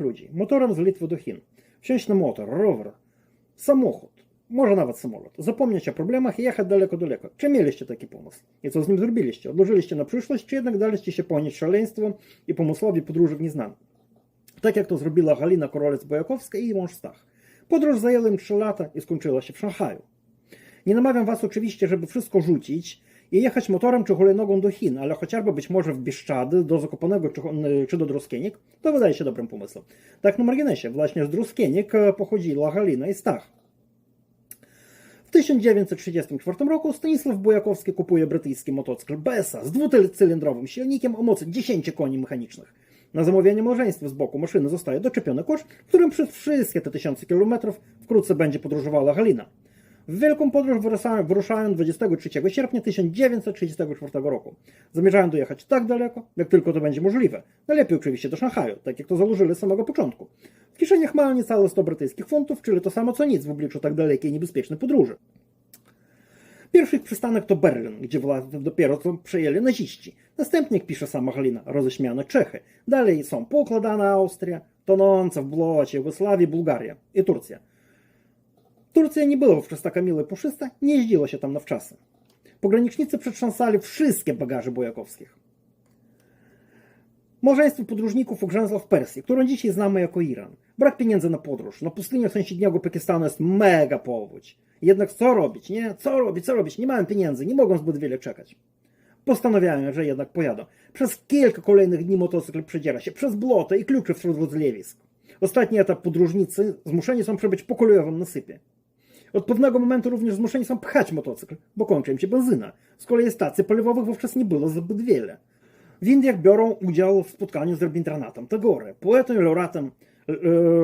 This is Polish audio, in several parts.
Ludzi. Motorem z Litwy do Chin. Wsiąść na motor, rower, samochód, może nawet samolot. Zapomnieć o problemach i jechać daleko-daleko. Czy mieliście taki pomysł? I co z nim zrobiliście? Odłożyliście na przyszłość, czy jednak daliście się ponieść szaleństwem i pomysłowi podróży w nieznane? Tak jak to zrobiła Galina Korolec-Bojakowska i jej mąż Stach. Podróż zajęła im 3 lata i skończyła się w Szanghaju. Nie namawiam was oczywiście, żeby wszystko rzucić i jechać motorem czy hulajnogą do Chin, ale chociażby być może w Bieszczady, do Zakopanego czy, czy do Druskienik, to wydaje się dobrym pomysłem. Tak na marginesie, właśnie z Druskienik e, pochodziła Galina i Stach. W 1934 roku Stanisław Bojakowski kupuje brytyjski motocykl BSA z dwucylindrowym silnikiem o mocy 10 koni mechanicznych. Na zamówienie małżeństwa z boku maszyny zostaje doczepiony kosz, którym przez wszystkie te tysiące kilometrów wkrótce będzie podróżowała Galina. W wielką podróż wyruszają, wyruszają 23 sierpnia 1934 roku. Zamierzają dojechać tak daleko, jak tylko to będzie możliwe. Najlepiej oczywiście do Szanghaju, tak jak to założyli z samego początku. W kieszeniach mają niecałe 100 brytyjskich funtów, czyli to samo co nic w obliczu tak dalekiej i niebezpiecznej podróży. Pierwszy ich przystanek to Berlin, gdzie władzę dopiero co przejęli naziści. Następnie, jak pisze sama Halina, roześmiane Czechy. Dalej są poukładana Austria, tonąca w błocie Jugosławii, Bułgaria i Turcja. Turcja nie była wówczas taka i puszysta, nie jeździło się tam na wczasy. Pogranicznicy przetrząsali wszystkie bagaże bojakowskich. Małżeństwo podróżników ugrzęzło w Persji, którą dzisiaj znamy jako Iran. Brak pieniędzy na podróż. Na pustyniach sąsiedniego Pakistanu jest mega powódź. Jednak co robić, nie? Co robić, co robić? Nie mają pieniędzy, nie mogą zbyt wiele czekać. Postanawiają, że jednak pojadą. Przez kilka kolejnych dni motocykl przedziera się przez błoto i kluczy wśród rozlewisk. Ostatni etap podróżnicy zmuszeni są przebyć po kolejowym nasypie. Od pewnego momentu również zmuszeni są pchać motocykl, bo kończy im się benzyna. Z kolei stacji paliwowych wówczas nie było zbyt wiele. W Indiach biorą udział w spotkaniu z Rabindranatem Tagore, poetą i laureatem e,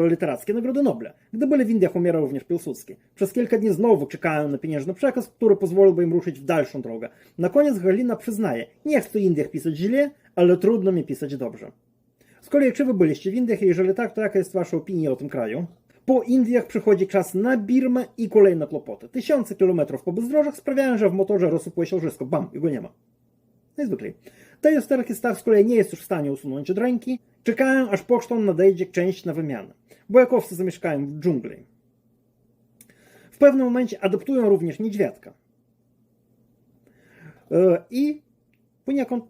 literackiej Nagrody Nobla. Gdy byli w Indiach, umierał również Piłsudski. Przez kilka dni znowu czekają na pieniężny przekaz, który pozwoliłby im ruszyć w dalszą drogę. Na koniec Galina przyznaje, nie chcę Indiach pisać źle, ale trudno mi pisać dobrze. Z kolei, czy wy byliście w Indiach i jeżeli tak, to jaka jest wasza opinia o tym kraju? Po Indiach przychodzi czas na Birmę i kolejne kłopoty. Tysiące kilometrów po bezdrożach sprawiają, że w motorze rozsypuje się łożysko. Bam, i go nie ma. Najzwyklej. Tej usterki Stach z kolei nie jest już w stanie usunąć od ręki. Czekają, aż pocztą nadejdzie część na wymianę. Bojakowcy zamieszkają w dżungli. W pewnym momencie adoptują również niedźwiadka. E, I poniekąd,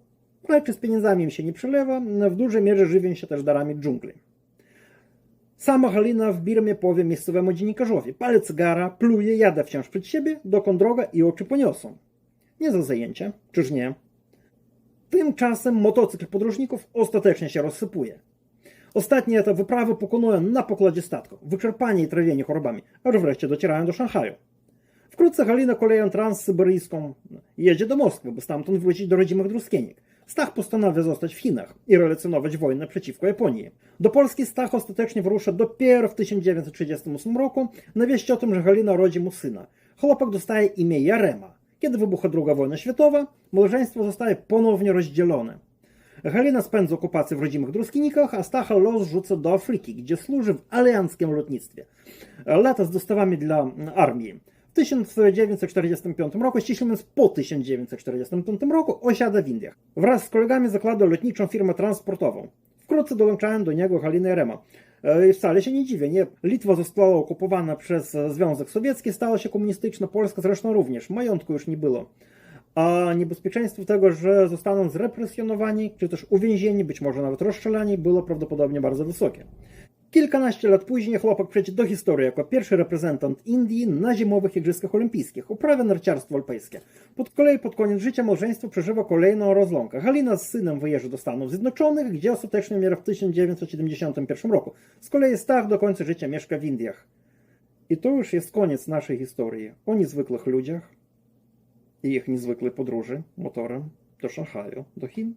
ale czy z pieniędzmi im się nie przelewa, w dużej mierze żywią się też darami dżungli. Sama Halina w Birmie powie miejscowemu dziennikarzowi: Palę cygara, pluje, jadę wciąż przed siebie, dokąd droga i oczy poniosą. Nie za zajęcie, czyż nie? Tymczasem motocykl podróżników ostatecznie się rozsypuje. Ostatnie etap wyprawy pokonują na pokładzie statku, wyczerpani i trawieni chorobami, aż wreszcie docierają do Szanghaju. Wkrótce Halina koleją transsyberyjską jedzie do Moskwy, by stamtąd wrócić do rodzimych Druskienik. Stach postanawia zostać w Chinach i relacjonować wojnę przeciwko Japonii. Do Polski Stach ostatecznie wyrusza dopiero w 1938 roku na wieści o tym, że Halina rodzi mu syna. Chłopak dostaje imię Jarema. Kiedy wybucha II wojna światowa, małżeństwo zostaje ponownie rozdzielone. Halina spędza okupację w rodzimych Druskinikach, a Stacha los rzuca do Afryki, gdzie służy w alianckim lotnictwie. Lata z dostawami dla armii. W 1945 roku, ściśle mówiąc po 1945 roku, osiada w Indiach. Wraz z kolegami zakłada lotniczą firmę transportową. Wkrótce dołączają do niego Halina i Rema. I wcale się nie dziwię, nie? Litwa została okupowana przez Związek Sowiecki, stała się komunistyczna, Polska zresztą również, majątku już nie było. A niebezpieczeństwo tego, że zostaną zrepresjonowani, czy też uwięzieni, być może nawet rozstrzelani, było prawdopodobnie bardzo wysokie. Kilkanaście lat później chłopak przejdzie do historii jako pierwszy reprezentant Indii na zimowych Igrzyskach Olimpijskich. Uprawia narciarstwo alpejskie. Pod kolei pod koniec życia małżeństwo przeżywa kolejną rozłąkę. Halina z synem wyjeżdża do Stanów Zjednoczonych, gdzie ostatecznie umiera w 1971 roku. Z kolei Stach do końca życia mieszka w Indiach. I to już jest koniec naszej historii o niezwykłych ludziach i ich niezwykłej podróży motorem do Szanghaju, do Chin.